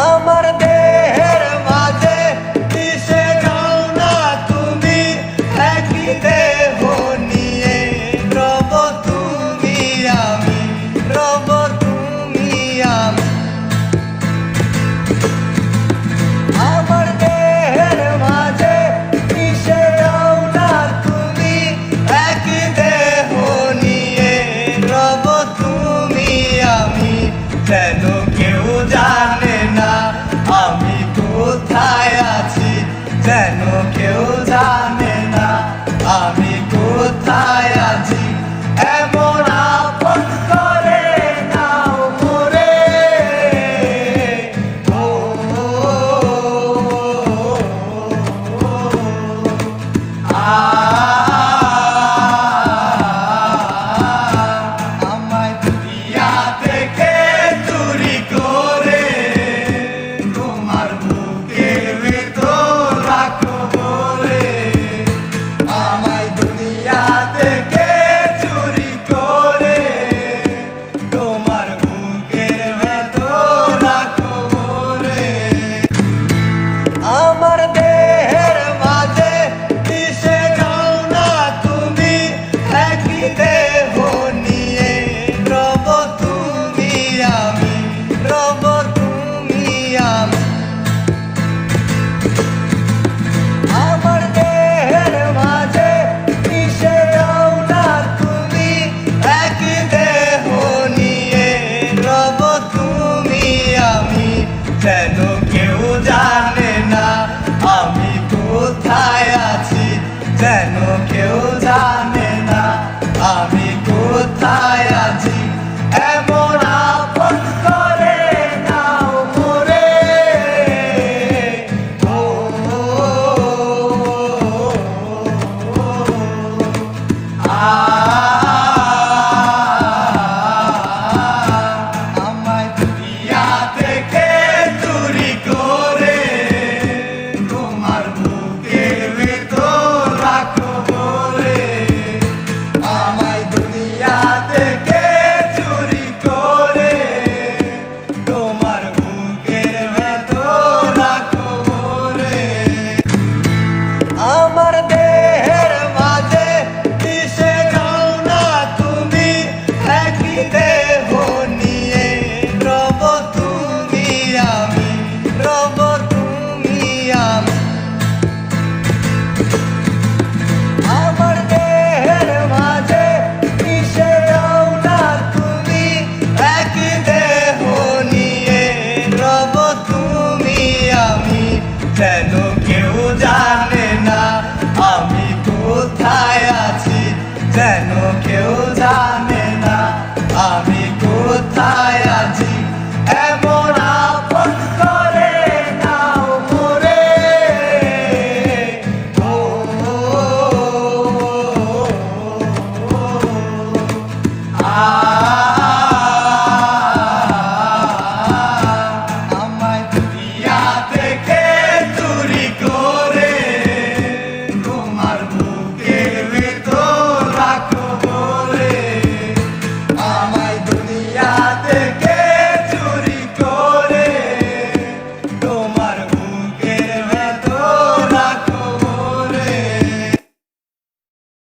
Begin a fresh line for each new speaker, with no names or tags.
আমার দেহের মাঝে মিশে যাও না তুমি। একই দেহ রব তুমি রব তুমি আমার দেহের মাঝে মিশে যাও না তুমি। একই দেহ রব তুমি আমি। যেন কেউ জান কেন কেউ কেন কেউ জানে না আমি কোথায় আছি যেন কেউ জানে না আমি কোথায় আছি এমন আপন করে নাও ও আ